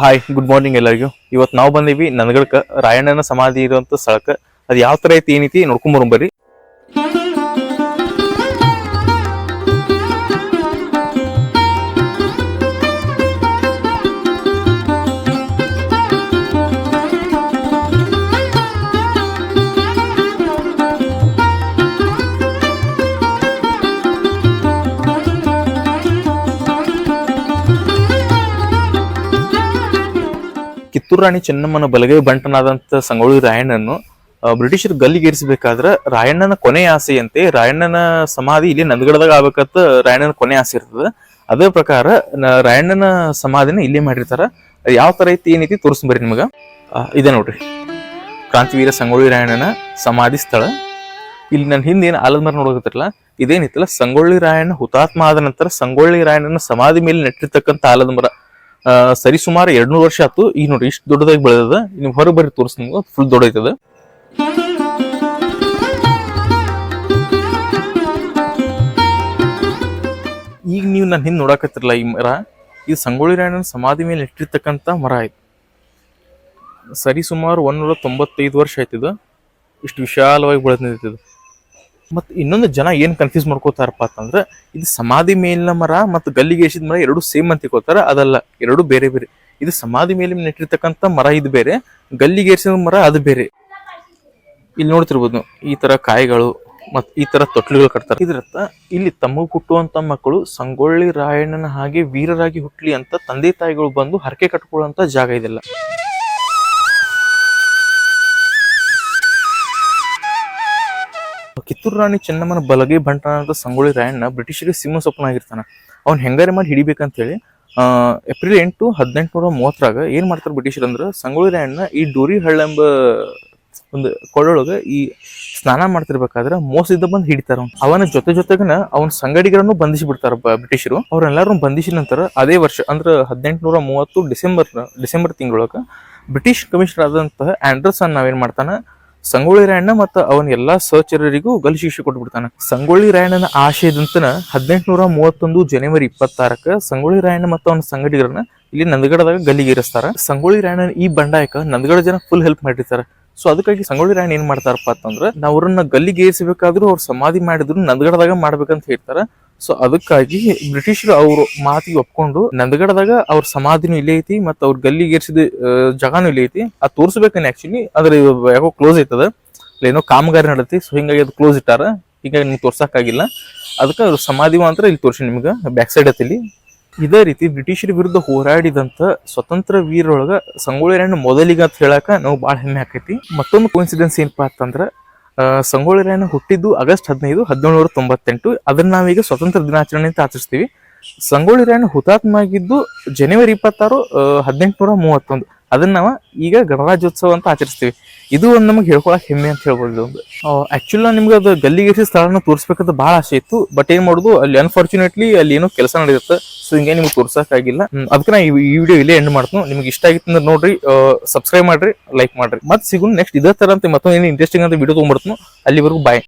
Hi good morning ಎಲ್ಲರಿಗೂ. ಇವತ್ತು ನಾವು ಬಂದೀವಿ ನನ್ಗಡ್ಕ ರಾಯಣ್ಣನ ಸಮಾಧಿ ಇರುವಂತ ಸ್ಥಳಕ್ಕೆ. ಅದು ಯಾವ ತರ ಐತಿ ಏನೈತಿ ನೋಡ್ಕೊಂಬರು ಬರ್ರಿ. ಕಿತ್ತೂರು ರಾಣಿ ಚೆನ್ನಮ್ಮನ ಬಲಗೈ ಬಂಟನಾದಂತ ಸಂಗೊಳ್ಳಿ ರಾಯಣ್ಣನ್ನು ಬ್ರಿಟಿಷರ್ ಗಲ್ಲಿಗೇರಿಸಬೇಕಾದ್ರ ರಾಯಣ್ಣನ ಕೊನೆ ಆಸೆಯಂತೆ ರಾಯಣ್ಣನ ಸಮಾಧಿ ಇಲ್ಲಿ ನಂದಗಡದಾಗ ಆಗ್ಬೇಕಂತ ರಾಯಣ್ಣನ ಕೊನೆ ಆಸೆ ಇರ್ತದ. ಅದೇ ಪ್ರಕಾರ ರಾಯಣ್ಣನ ಸಮಾಧಿನ ಇಲ್ಲೇ ಮಾಡಿರ್ತಾರ. ಯಾವ ತರ ಐತಿ ಏನೈತಿ ತೋರಿಸ್ಬರ್ರಿ ನಿಮಗ. ಇದೆ ನೋಡ್ರಿ. ಕ್ರಾಂತಿವೀರ ಸಂಗೊಳ್ಳಿ ರಾಯಣ್ಣನ ಸಮಾಧಿ ಸ್ಥಳ. ಇಲ್ಲಿ ನನ್ನ ಹಿಂದೆ ಏನು ಆಲದ ಮರ ನೋಡೋಕತ್ತಿರಲ್ಲ ಇದೇನಿತ್ತಲ್ಲ, ಸಂಗೊಳ್ಳಿ ರಾಯಣ್ಣ ಹುತಾತ್ಮ ಆದ ನಂತರ ಸಂಗೊಳ್ಳಿ ರಾಯಣ್ಣನ ಸಮಾಧಿ ಮೇಲೆ ನೆಟ್ಟಿರ್ತಕ್ಕಂಥ ಆಲದ ಮರ ಸರಿಸುಮಾರು ಎರಡ್ನೂರು ವರ್ಷ ಆಯ್ತು. ಈಗ ನೋಡಿ, ಇಷ್ಟು ದೊಡ್ಡದಾಗಿ ಬೆಳೆದದ. ನೀವು ಹೊರಗೆ ಬರ್ರಿ ತೋರಿಸ್ ನಿಮ್ಗೆ. ಫುಲ್ ದೊಡ್ಡೈತದ. ಈಗ ನೀವು ನನ್ನ ಹಿಂದೆ ನೋಡಕತ್ತಿರಲ್ಲ ಈ ಮರ. ಇದು ಸಂಗೊಳ್ಳಿ ರಾಯಣ್ಣನ ಸಮಾಧಿ ಮೇಲೆ ಇಟ್ಟಿರ್ತಕ್ಕಂಥ ಮರ ಆಯ್ತು ಸರಿ ಸುಮಾರು ಒಂದೂರ ತೊಂಬತ್ತೈದು ವರ್ಷ ಆಯ್ತಿದು ಇಷ್ಟು ವಿಶಾಲವಾಗಿ ಬೆಳೆದ್ ನಿಂತಿದ್ದು ಮತ್ತು ಇನ್ನೊಂದು ಜನ ಏನು ಕನ್ಫ್ಯೂಸ್ ಮಾಡ್ಕೋತಾರಪ್ಪ ಅಂತಂದ್ರೆ, ಇದು ಸಮಾಧಿ ಮೇಲಿನ ಮರ ಮತ್ತು ಗಲ್ಲಿಗೆ ಮರ ಎರಡು ಸೇಮ್ ಅಂತ ತಿಳ್ಕೊತಾರ ಅದಲ್ಲ, ಎರಡು ಬೇರೆ ಬೇರೆ. ಇದು ಸಮಾಧಿ ಮೇಲೆ ನೆಟ್ಟಿರ್ತಕ್ಕಂಥ ಮರ ಇದು ಬೇರೆ, ಗಲ್ಲಿಗೆ ಮರ ಅದು ಬೇರೆ. ಇಲ್ಲಿ ನೋಡ್ತಿರ್ಬೋದು, ಈ ತರ ಕಾಯಿಗಳು ಮತ್ ಈ ತರ ತೊಟ್ಲುಗಳು ಕಟ್ತಾರೆ. ಇದರತ್ತ ಇಲ್ಲಿ ತಮ್ಮ ಹುಟ್ಟುವಂತ ಮಕ್ಕಳು ಸಂಗೊಳ್ಳಿ ರಾಯಣ್ಣನ ಹಾಗೆ ವೀರರಾಗಿ ಹುಟ್ಲಿ ಅಂತ ತಂದೆ ತಾಯಿಗಳು ಬಂದು ಹರಕೆ ಕಟ್ಕೊಳ್ಳುವಂತ ಜಾಗ ಇದೆಲ್ಲ. ಕಿತ್ತೂರು ರಾಣಿ ಚೆನ್ನಮ್ಮನ ಬಲಗೈ ಅಂತ ಸಂಗೊಳ್ಳಿ ರಾಯಣ್ಣ ಬ್ರಿಟಿಷರಿಗೆ ಸಿಂಹ ಸ್ವಪ್ನ ಆಗಿರ್ತಾನ ಅವ್ನು ಹೆಂಗಾರೆ ಮಾಡಿ ಹಿಡಿಬೇಕಂತೇಳಿ ಏಪ್ರಿಲ್ ಎಂಟು ಹದಿನೆಂಟುನೂರ ಮೂವತ್ತರಾಗ ಏನು ಮಾಡ್ತಾರೆ ಬ್ರಿಟಿಷರು ಅಂದ್ರೆ ಸಂಗೊಳ್ಳಿ ರಾಯಣ್ಣ ಈ ಡೋರಿ ಹಳ್ಳ ಎಂಬ ಒಂದು ಕೊಳ್ಳೊಳಗೆ ಈ ಸ್ನಾನ ಮಾಡ್ತಿರ್ಬೇಕಾದ್ರೆ ಮೋಸದಿಂದ ಬಂದು ಹಿಡಿತಾರ ಅವ್ನ. ಅವನ ಜೊತೆ ಜೊತೆಗನ ಅವನ ಸಂಗಡಿಗರನ್ನು ಬಂಧಿಸಿ ಬಿಡ್ತಾರ ಬ್ರಿಟಿಷರು ಅವರೆಲ್ಲರೂ ಬಂಧಿಸಿದ ನಂತರ ಅದೇ ವರ್ಷ ಅಂದ್ರ ಹದಿನೆಂಟುನೂರ ಮೂವತ್ತು ಡಿಸೆಂಬರ್ ಡಿಸೆಂಬರ್ ತಿಂಗಳೊಳಗೆ ಬ್ರಿಟಿಷ್ ಕಮಿಷನರ್ ಆದಂತಹ ಆಂಡರ್ಸನ್ ನಾವೇನ್ ಮಾಡ್ತಾನ ಸಂಗೊಳ್ಳಿ ರಾಯಣ್ಣ ಮತ್ತು ಅವನ ಎಲ್ಲಾ ಸಹಚರರಿಗೂ ಗಲ್ ಶಿಕ್ಷೆ ಕೊಟ್ಬಿಡ್ತಾನ. ಸಂಗೊಳ್ಳಿ ರಾಯಣ್ಣನ ಆಶಯದಂತನ ಹದಿನೆಂಟುನೂರ ಮೂವತ್ತೊಂದು ಜನವರಿ ಇಪ್ಪತ್ತಾರಕ್ಕ ಸಂಗೊಳ್ಳಿ ರಾಯಣ್ಣ ಮತ್ತು ಅವನ ಸಂಗಡಿಗರನ್ನ ಇಲ್ಲಿ ನಂದಗಡದಾಗ ಗಲ್ಲಿಗೇರಿಸ್ತಾರ ಸಂಗೊಳ್ಳಿ ರಾಯಣ್ಣನ ಈ ಬಂಡಾಯಕ ನಂದಗಡ ಜನ ಫುಲ್ ಹೆಲ್ಪ್ ಮಾಡಿರ್ತಾರ. ಸೊ ಅದಕ್ಕಾಗಿ ಸಂಗೊಳ್ಳಿ ರಾಯಣ್ಣ ಏನ್ ಮಾಡ್ತಾರಪ್ಪ ಅಂತಂದ್ರ ನಾವ್ರನ್ನ ಅವ್ರನ್ನ ಗಲ್ಲಿಗೆ ಏರಿಸಬೇಕಾದ್ರೂ ಅವ್ರ ಸಮಾಧಿ ಮಾಡಿದ್ರು ನಂದಗಡದಾಗ ಮಾಡ್ಬೇಕಂತ ಹೇಳ್ತಾರ. ಸೊ ಅದಕ್ಕಾಗಿ ಬ್ರಿಟಿಷರು ಅವ್ರ ಮಾತಿಗೆ ಒಪ್ಕೊಂಡು ನಂದಗಡದಾಗ ಅವ್ರ ಸಮಾಧಿನೂ ಇಲ್ಲೇ ಐತಿ ಮತ್ತ ಅವ್ರ ಗಲ್ಲಿಗೇರಿಸಿದ ಜಾಗನೂ ಇಲ್ಲೇ ಐತಿ. ಅದು ತೋರಿಸ್ಬೇಕನ್ನ ಆಕ್ಚುಲಿ ಅದ್ರ ಯಾಕೋ ಕ್ಲೋಸ್ ಐತದ. ಏನೋ ಕಾಮಗಾರಿ ನಡತಿ ಸೊ ಹಿಂಗಾಗಿ ಅದು ಕ್ಲೋಸ್ ಇಟ್ಟಾರ. ಹೀಗಾಗಿ ನಿಮ್ಗೆ ತೋರ್ಸಕ್ಕಾಗಿಲ್ಲ ಅದಕ್ಕೆ ಅವ್ರ ಸಮಾಧಿ ಮಾತ್ರ ಇಲ್ಲಿ ತೋರಿಸಿ ನಿಮ್ಗೆ ಬ್ಯಾಕ್ ಸೈಡ್ ಐತಿ ಇಲ್ಲಿ ಇದೇ ರೀತಿ ಬ್ರಿಟಿಷರ ವಿರುದ್ಧ ಹೋರಾಡಿದಂತ ಸ್ವತಂತ್ರ ವೀರೊಳಗ ಸಂಗೊಳ್ಳಿ ರಾಯಣ್ಣ ಮೊದಲಿಗೆ ಅಂತ ಹೇಳಾಕ ನಾವು ಬಹಳ ಹೆಮ್ಮೆ ಆಕೈತಿ. ಮತ್ತೊಂದು ಕೋಇನ್ಸಿಡೆನ್ಸ್ ಏನಪ್ಪಾ ಅಂತಂದ್ರ ಸಂಗೊಳ್ಳಿ ರಾಯಣ್ಣ ಹುಟ್ಟಿದ್ದು ಆಗಸ್ಟ್ ಹದಿನೈದು ಹದಿನೇಳುನೂರ ತೊಂಬತ್ತೆಂಟು. ಅದನ್ನ ನಾವೀಗ ಸ್ವತಂತ್ರ ದಿನಾಚರಣೆ ಅಂತ ಆಚರಿಸ್ತೀವಿ. ಸಂಗೊಳ್ಳಿ ರಾಯಣ್ಣ ಹುತಾತ್ಮ ಆಗಿದ್ದು ಜನವರಿ ಇಪ್ಪತ್ತಾರು ಹದಿನೆಂಟುನೂರ ಮೂವತ್ತೊಂದು. ಅದನ್ನ ನಾವು ಈಗ ಗಣರಾಜ್ಯೋತ್ಸವ ಅಂತ ಆಚರಿಸ್ತೀವಿ. ಇದು ಒಂದು ನಮ್ಗೆ ಹೇಳ್ಕೊಳಕ್ ಹೆಮ್ಮೆ ಅಂತ ಹೇಳ್ಬೋದು ಒಂದು. ಆಕ್ಚುಲಿ ನಿಮ್ಗೆ ಅದು ಗಲ್ಲಿಗೇರಿಸಿ ಸ್ಥಳನ ತೋರಿಸ್ಬೇಕಂತ ಭಾಳ ಆಸೆ ಇತ್ತು. ಬಟ್ ಏನು ಮಾಡೋದು, ಅಲ್ಲಿ ಅನ್ಫಾರ್ಚುನೇಟ್ಲಿ ಅಲ್ಲಿ ಏನೋ ಕೆಲಸ ನಡೆಯುತ್ತೆ ಸೊ ಹಿಂಗೆ ನಿಮ್ಗೆ ತೋರ್ಸಕ್ಕಾಗಿಲ್ಲ ಅದಕ್ಕೆ ನಾ ಈ ವಿಡಿಯೋ ಇಲ್ಲೇ ಎಂಡ್ ಮಾಡ್ತೀನಿ. ನಿಮ್ಗೆ ಇಷ್ಟ ಆಗಿತ್ತು ಅಂದ್ರೆ ನೋಡ್ರಿ ಸಬ್ಸ್ಕ್ರೈಬ್ ಮಾಡ್ರಿ ಲೈಕ್ ಮಾಡ್ರಿ. ಮತ್ತೆ ಸಿಗೋಣ ನೆಕ್ಸ್ಟ್ ಇದೇ ತರ ಅಂತ ಮತ್ತೊಂದು ಏನು ಇಂಟ್ರೆಸ್ಟಿಂಗ್ ಅಂತ ವಿಡಿಯೋ ತೊಗೊಂಡ್ಬಿಡ್ತು ಅಲ್ಲಿವರೆಗೂ ಬಾಯ್